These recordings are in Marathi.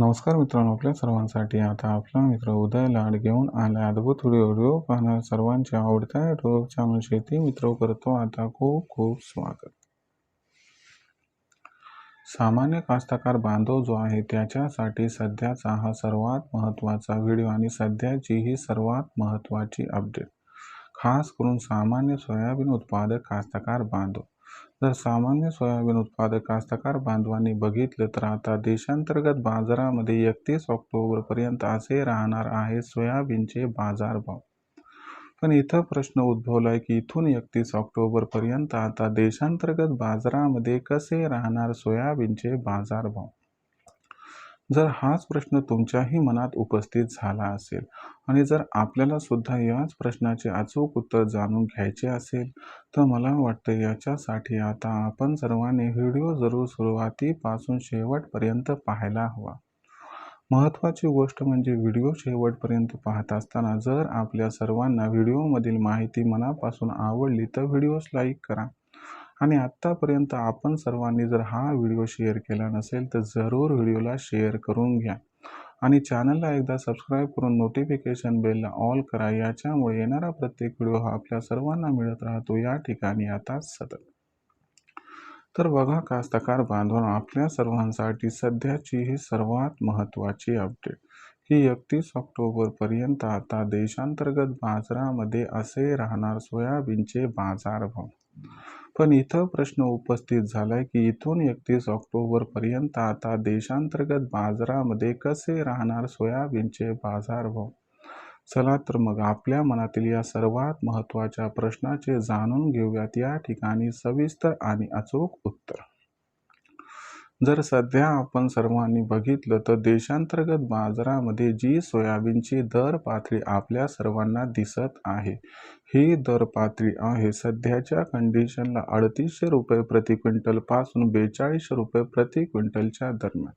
नमस्कार मित्रांनो आपल्या सर्वांसाठी आता आपला मित्र उदय लाड घेऊन आला अद्भुत व्हिडिओ व्हिडिओ पाहणार सर्वांच्या आवडत्या युट्यूब चॅनल शेती मित्र करतो. आता खूप खूप स्वागत. सामान्य कास्तकार बांधव जो आहे त्याच्यासाठी सध्याचा हा सर्वात महत्त्वाचा व्हिडिओ आणि सध्याची ही सर्वात महत्त्वाची अपडेट खास करून सामान्य सोयाबीन उत्पादक कास्तकार बांधव. जर सामान्य सोयाबीन उत्पादक कास्तकार बांधवांनी बघितलं तर आता देशांतर्गत बाजारामध्ये एकतीस ऑक्टोबरपर्यंत असे राहणार आहे सोयाबीनचे बाजारभाव. पण इथं प्रश्न उद्भवला आहे की इथून एकतीस ऑक्टोबरपर्यंत आता देशांतर्गत बाजारामध्ये कसे राहणार सोयाबीनचे बाजारभाव? जर हाच प्रश्न तुमच्याही मनात उपस्थित झाला असेल आणि जर आपल्याला सुद्धा याच प्रश्नाचे अचूक उत्तर जाणून घ्यायचे असेल तर मला वाटतं याच्यासाठी आता आपण सर्वांनी व्हिडिओ जरूर सुरुवातीपासून शेवटपर्यंत पाहायला हवा. महत्त्वाची गोष्ट म्हणजे व्हिडिओ शेवटपर्यंत पाहत असताना जर आपल्या सर्वांना व्हिडिओमधील माहिती मनापासून आवडली तर व्हिडिओस लाईक करा. आणि आत्तापर्यंत आपण सर्वांनी जर हा व्हिडिओ शेअर केला नसेल तर जरूर व्हिडिओला शेअर करून घ्या. आणि चॅनलला एकदा सबस्क्राईब करून नोटिफिकेशन बेलला ऑल करा. याच्यामुळे येणारा प्रत्येक व्हिडिओ हा आपल्या सर्वांना मिळत राहतो. या ठिकाणी आता सतत. तर बघा कास्तकार बांधून आपल्या सर्वांसाठी सध्याची ही सर्वात महत्त्वाची अपडेट ही एकतीस ऑक्टोबरपर्यंत आता देशांतर्गत बाजारामध्ये असे राहणार सोयाबीनचे बाजारभाव. पण इथं प्रश्न उपस्थित झालाय की इथून एकतीस ऑक्टोबरपर्यंत आता देशांतर्गत बाजारामध्ये कसे राहणार सोयाबीनचे बाजारभाव चला तर मग आपल्या मनातील या सर्वात महत्त्वाच्या प्रश्नाचे जाणून घेऊयात. या ठिकाणी सविस्तर आणि अचूक उत्तर. जर सध्या आपण सर्वांनी बघितलं तर देशांतर्गत बाजारामध्ये जी सोयाबीनची दर पातळी आपल्या सर्वांना दिसत आहे ही दर पातळी आहे सध्याच्या कंडिशनला अडतीसशे रुपये प्रति क्विंटलपासून बेचाळीसशे रुपये प्रति क्विंटलच्या दरम्यान.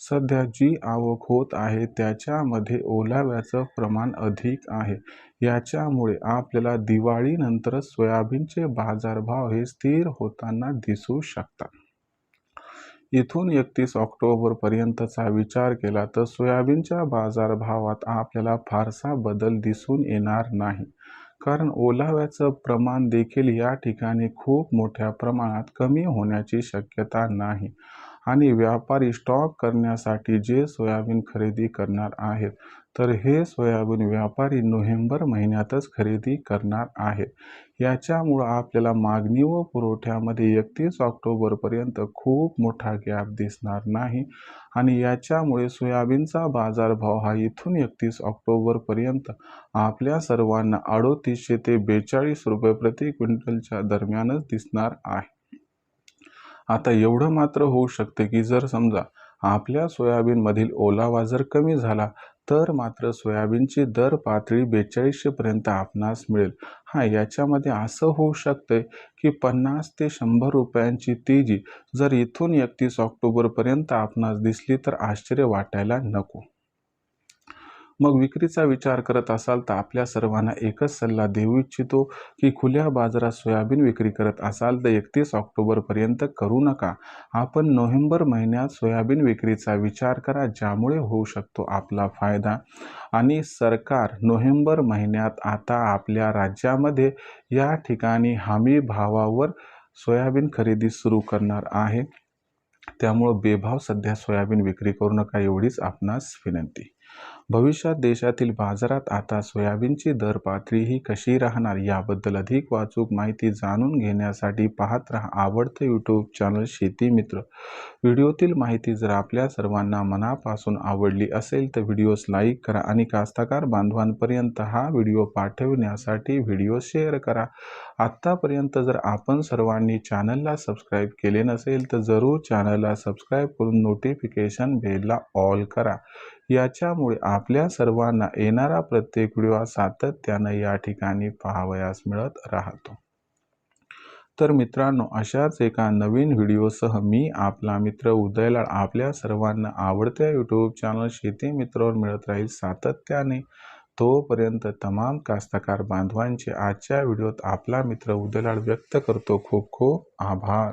सध्या जी आवक होत आहे त्याच्यामध्ये ओलाव्याचं प्रमाण अधिक आहे. याच्यामुळे आपल्याला दिवाळीनंतर सोयाबीनचे बाजारभाव हे स्थिर होताना दिसू शकतात. इथून एकतीस ऑक्टोबरपर्यंतचा विचार केला तर सोयाबीनच्या बाजारभावात आपल्याला फारसा बदल दिसून येणार नाही. कारण ओलाव्याचं प्रमाण देखील या ठिकाणी खूप मोठ्या प्रमाणात कमी होण्याची शक्यता नाही. आणि व्यापारी स्टॉक करण्यासाठी जे सोयाबीन खरेदी करणार आहेत तर हे सोयाबीन व्यापारी नोव्हेंबर महिन्यातच खरेदी करणार आहेत. याच्यामुळं आपल्याला मागणी व पुरवठ्यामध्ये एकतीस ऑक्टोबरपर्यंत खूप मोठा गॅप दिसणार नाही. आणि याच्यामुळे सोयाबीनचा बाजारभाव हा इथून एकतीस ऑक्टोबरपर्यंत आपल्या सर्वांना अडोतीसशे ते बेचाळीस रुपये प्रति क्विंटलच्या दरम्यानच दिसणार आहे. आता एवढं मात्र होऊ शकते की जर समजा आपल्या सोयाबीनमधील ओलावा जर कमी झाला तर मात्र सोयाबीनची दर पातळी बेचाळीसशेपर्यंत आपणास मिळेल. हा याच्यामध्ये असं होऊ शकते की पन्नास ते शंभर रुपयांची तेजी जर इथून एकतीस ऑक्टोबरपर्यंत आपणास दिसली तर आश्चर्य वाटायला नको. मग विक्रीचा विचार करत असाल तर आपल्या सर्वांना एकच सल्ला देऊ इच्छितो की खुल्या बाजारात सोयाबीन विक्री करत असाल तर एकतीस ऑक्टोबरपर्यंत करू नका. आपण नोव्हेंबर महिन्यात सोयाबीन विक्रीचा विचार करा ज्यामुळे होऊ शकतो आपला फायदा. आणि सरकार नोव्हेंबर महिन्यात आता आपल्या राज्यामध्ये या ठिकाणी हमी भावावर सोयाबीन खरेदी सुरू करणार आहे. त्यामुळं बेभाव सध्या सोयाबीन विक्री करू नका एवढीच आपणास विनंती. भविष्यात देशातील बाजारात आता सोयाबीनची दर पातळी ही कशी राहणार याबद्दल अधिक वाचूक माहिती जाणून घेण्यासाठी पाहत राहा आवडते यूट्यूब चॅनल शेती मित्र. व्हिडिओतील माहिती जर आपल्या सर्वांना मनापासून आवडली असेल तर व्हिडिओस लाईक करा आणि कास्तकार बांधवांपर्यंत हा व्हिडिओ पाठवण्यासाठी व्हिडिओ शेअर करा. आत्तापर्यंत जर आपण सर्वांनी चॅनलला सबस्क्राईब केले नसेल तर जरूर चॅनलला सबस्क्राईब करून नोटिफिकेशन बेलला ऑल करा. याच्यामुळे आपल्या सर्वांना येणारा प्रत्येक व्हिडिओ सातत्यानं या ठिकाणी पाहावयास मिळत राहतो. तर मित्रांनो अशाच एका नवीन व्हिडिओसह मी आपला मित्र उदयलाड आपल्या सर्वांना आवडत्या यूट्यूब चॅनल शेती मित्रावर मिळत राहील सातत्याने. तोपर्यंत तमाम कास्तकार बांधवांचे आजच्या व्हिडिओत आपला मित्र उदलाड व्यक्त करतो. खूप खूप आभार.